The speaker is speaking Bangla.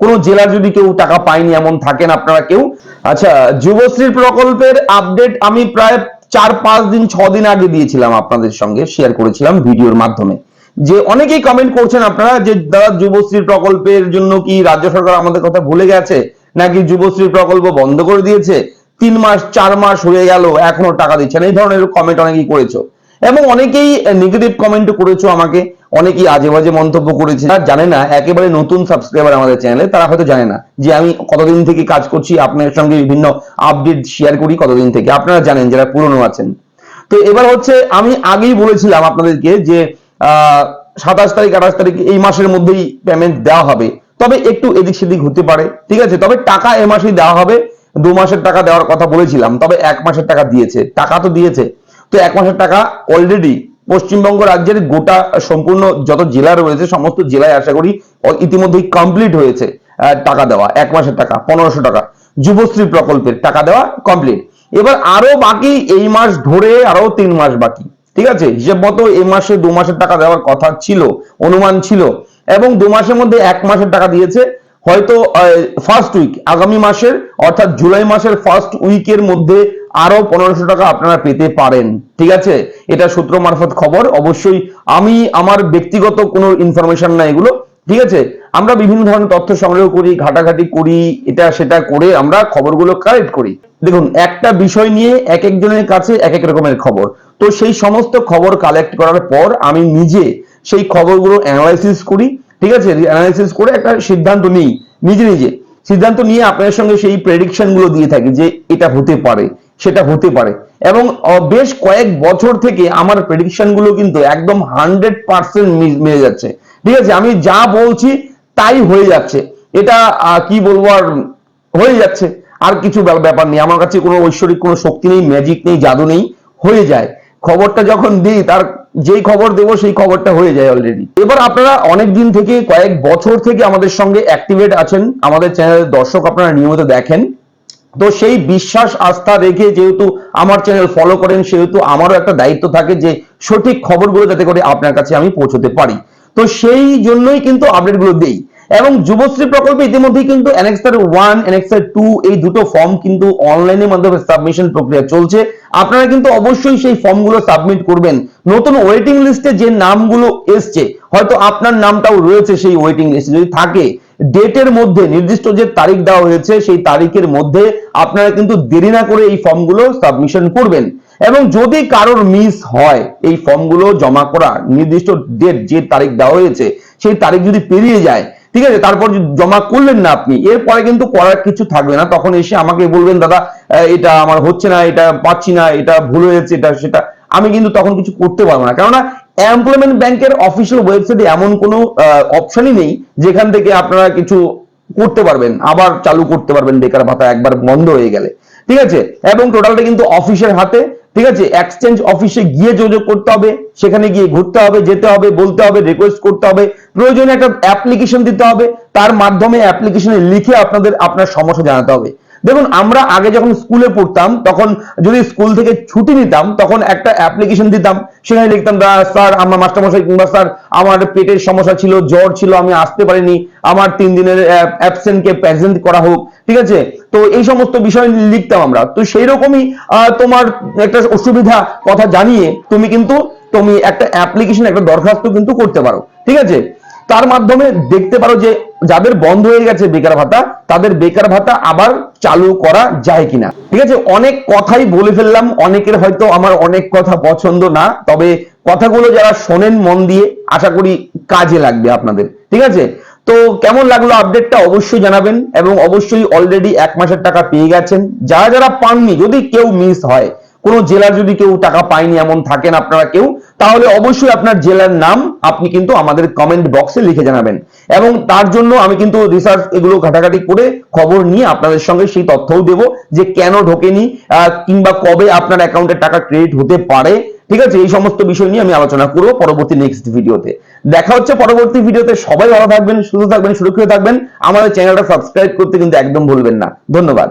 কোনো জেলার যদি কেউ টাকা পায়নি, এমন থাকেন আপনারা কেউ। আচ্ছা যুবশ্রী প্রকল্পের আপডেট আমি প্রায় চার, পাঁচ দিন, ছ দিন আগে দিয়েছিলাম আপনাদের সঙ্গে শেয়ার করেছিলাম ভিডিওর মাধ্যমে। যে অনেকেই কমেন্ট করছেন আপনারা যে, দাদা যুবশ্রী প্রকল্পের জন্য কি রাজ্য সরকার আমাদের কথা ভুলে গেছে? নাকি যুবশ্রী প্রকল্প বন্ধ করে দিয়েছে? তিন মাস, চার মাস হয়ে গেল, এখনও টাকা দিচ্ছে না? এই ধরনের কমেন্ট অনেকেই করেছ। এবং অনেকেই নেগেটিভ কমেন্ট করেছ আমাকে। অনেকেই আজে বাজে মন্তব্য করেছে। তারা জানে না, একেবারে নতুন সাবস্ক্রাইবার আমাদের চ্যানেলে তারা হয়তো জানে না যে আমি কতদিন থেকে কাজ করছি আপনার সঙ্গে বিভিন্ন আপডেট শেয়ার করি কতদিন থেকে। আপনারা জানেন যারা পুরনো আছেন। তো এবার হচ্ছে আমি আগেই বলেছিলাম আপনাদেরকে যে সাতাশ তারিখ, আঠাশ তারিখ এই মাসের মধ্যেই পেমেন্ট দেওয়া হবে। তবে একটু এদিক সেদিক হতে পারে, ঠিক আছে? তবে টাকা এ মাসেই দেওয়া হবে। দু মাসের টাকা দেওয়ার কথা বলেছিলাম, তবে এক মাসের টাকা দিয়েছে। টাকা তো দিয়েছে। তো এক মাসের টাকা অলরেডি পশ্চিমবঙ্গ রাজ্যের গোটা সম্পূর্ণ যত জেলা রয়েছে, সমস্ত জেলায় আশা করি ইতিমধ্যেই কমপ্লিট হয়েছে টাকা দেওয়া, এক মাসের টাকা, পনেরোশো টাকা, যুবশ্রী প্রকল্পের টাকা দেওয়া কমপ্লিট এবার আরও বাকি এই মাস ধরে আরও তিন মাস বাকি, ঠিক আছে? হিসেব মতো এই মাসে দু মাসের টাকা দেওয়ার কথা ছিল, অনুমান ছিল, এবং দু মাসের মধ্যে এক মাসের টাকা দিয়েছে, হয়তো ফার্স্ট উইক আগামী মাসের, অর্থাৎ জুলাই মাসের ফার্স্ট উইকের মধ্যে আরও পনেরোশো টাকা আপনারা পেতে পারেন। ঠিক আছে? এটা সূত্র মারফত খবর। অবশ্যই আমি, আমার ব্যক্তিগত কোনো ইনফরমেশন না এগুলো। ঠিক আছে? আমরা বিভিন্ন ধরনের তথ্য সংগ্রহ করি, ঘাটাঘাটি করি, এটা সেটা করে আমরা খবরগুলো কালেক্ট করি। দেখুন, একটা বিষয় নিয়ে এক একজনের কাছে এক এক রকমের খবর। তো সেই সমস্ত খবর কালেক্ট করার পর আমি নিজে সেই খবরগুলো অ্যানালাইসিস করি। ঠিক আছে? অ্যানালাইসিস করে একটা সিদ্ধান্ত নিই। নিজে নিজে। সিদ্ধান্ত নিয়ে আপনার সঙ্গে সেই প্রেডিকশনগুলো দিয়ে থাকি যে এটা হতে পারে। সেটা হতে পারে। এবং বেশ কয়েক বছর থেকে আমার প্রেডিকশনগুলো কিন্তু একদম হান্ড্রেড পার্সেন্ট মিলে যাচ্ছে। ঠিক আছে, আমি যা বলছি তাই হয়ে যাচ্ছে। এটা কি বলব আর, হয়ে যাচ্ছে। আর কিছু ব্যাপ- ব্যাপার নেই। আমার কাছে কোনো ঐশ্বরিক কোনো শক্তি নেই ম্যাজিক নেই, জাদু নেই, হয়ে যায়। খবরটা যখন দিই, তার যেই খবর দেবো, সেই খবরটা হয়ে যায় অলরেডি এবার আপনারা অনেক দিন থেকে, কয়েক বছর থেকে আমাদের সঙ্গে অ্যাক্টিভেট আছেন। আমাদের চ্যানেলের দর্শক আপনারা নিয়মিত দেখেন। তো সেই বিশ্বাস, আস্থা রেখে যেহেতু আমার চ্যানেল ফলো করেন, সেহেতু আমারও একটা দায়িত্ব থাকে যে সঠিক খবরগুলো যাতে করে আপনার কাছে আমি পৌঁছতে পারি। তো সেই জন্যই কিন্তু আপডেটগুলো দেই। এবং যুবশ্রী প্রকল্পে ইতিমধ্যেই কিন্তু অ্যানেক্সার ওয়ান অ্যানেক্সার টু এই দুটো ফর্ম কিন্তু অনলাইনের মাধ্যমে সাবমিশন প্রক্রিয়া চলছে। আপনারা কিন্তু অবশ্যই সেই ফর্মগুলো সাবমিট করবেন। নতুন ওয়েটিং লিস্টে যে নামগুলো এসছে, হয়তো আপনার নামটাও রয়েছে সেই ওয়েটিং লিস্টে যদি থাকে ডেটের মধ্যে নির্দিষ্ট যে তারিখ দেওয়া হয়েছে, সেই তারিখের মধ্যে আপনারা কিন্তু দেরি না করে এই ফর্মগুলো সাবমিশন করবেন। এবং যদি কারোর মিস হয়, এই ফর্মগুলো জমা করা নির্দিষ্ট ডেট যে তারিখ দেওয়া হয়েছে, সেই তারিখ যদি পেরিয়ে যায়, ঠিক আছে, তারপর জমা করলেন না আপনি, এরপরে কিন্তু করার কিছু থাকবে না। তখন এসে আমাকে বলবেন, দাদা এটা আমার হচ্ছে না, এটা পাচ্ছি না, এটা ভুল হয়েছে, এটা সেটা, আমি কিন্তু তখন কিছু করতে পারব না। কেননা এমপ্লয়মেন্ট ব্যাংকের অফিসিয়াল ওয়েবসাইটে এমন কোনো অপশনই নেই যেখান থেকে আপনারা কিছু করতে পারবেন, আবার চালু করতে পারবেন, বেকার ভাতা একবার বন্ধ হয়ে গেলে। ঠিক আছে? এবং টোটালটা কিন্তু অফিসের হাতে। ঠিক আছে? এক্সচেঞ্জ অফিসে গিয়ে যোগাযোগ করতে হবে, সেখানে গিয়ে ঘুরতে হবে, যেতে হবে, বলতে হবে রিকোয়েস্ট করতে হবে। প্রয়োজনে একটা অ্যাপ্লিকেশন দিতে হবে। তার মাধ্যমে অ্যাপ্লিকেশনে লিখে আপনাদের, আপনার সমস্যা জানাতে হবে। দেখুন, আমরা আগে যখন স্কুলে পড়তাম, তখন যদি স্কুল থেকে ছুটি নিতাম, তখন একটা অ্যাপ্লিকেশন দিতাম। সেখানে লিখতাম স্যার, আমার মাস্টারমশাই কিংবা স্যার, আমার পেটের সমস্যা ছিল, জ্বর ছিল, আমি আসতে পারিনি। আমার তিন দিনের অ্যাবসেন্ট কে প্রেজেন্ট করা হোক। ঠিক আছে? তো এই সমস্ত বিষয় লিখতাম আমরা। তো সেই রকমই তোমার একটা অসুবিধা কথা জানিয়ে তুমি কিন্তু, তুমি একটা অ্যাপ্লিকেশন একটা দরখাস্ত কিন্তু করতে পারো। ঠিক আছে? তার মাধ্যমে দেখতে পারো যে যাদের বন্ধ হয়ে গেছে বেকার ভাতা, তাদের বেকার ভাতা আবার চালু করা যায় কিনা? ঠিক আছে, অনেক কথাই বলে ফেললাম, অনেকের হয়তো আমার অনেক কথা পছন্দ না, তবে কথাগুলো যারা শোনেন মন দিয়ে, আশা করি কাজে লাগবে আপনাদের, ঠিক আছে? তো কেমন লাগল আপডেটটা অবশ্যই জানাবেন, এবং অবশ্যই অলরেডি এক মাসের টাকা পেয়ে গেছেন। যারা যারা পাননি, যদি কেউ মিস হয় কোনো জেলার যদি কেউ টাকা পায়নি এমন থাকেন আপনারা কেউ, তাহলে অবশ্যই আপনার জেলার নাম আপনি কিন্তু আমাদের কমেন্ট বক্সে লিখে জানাবেন। এবং তার জন্য আমি কিন্তু রিসার্চ এগুলো ঘাটাঘাটি করে খবর নিয়ে আপনাদের সঙ্গে সেই তথ্যও দেব যে কেন ঢোকেনি কিংবা কবে আপনার অ্যাকাউন্টে টাকা ক্রেডিট হতে পারে। ঠিক আছে? এই সমস্ত বিষয় নিয়ে আমি আলোচনা করব পরবর্তী নেক্সট ভিডিওতে দেখা হচ্ছে পরবর্তী ভিডিওতে সবাই ভালো থাকবেন, সুস্থ থাকবেন, সুরক্ষিত থাকবেন। আমাদের চ্যানেলটা সাবস্ক্রাইব করতে কিন্তু একদম ভুলবেন না। ধন্যবাদ।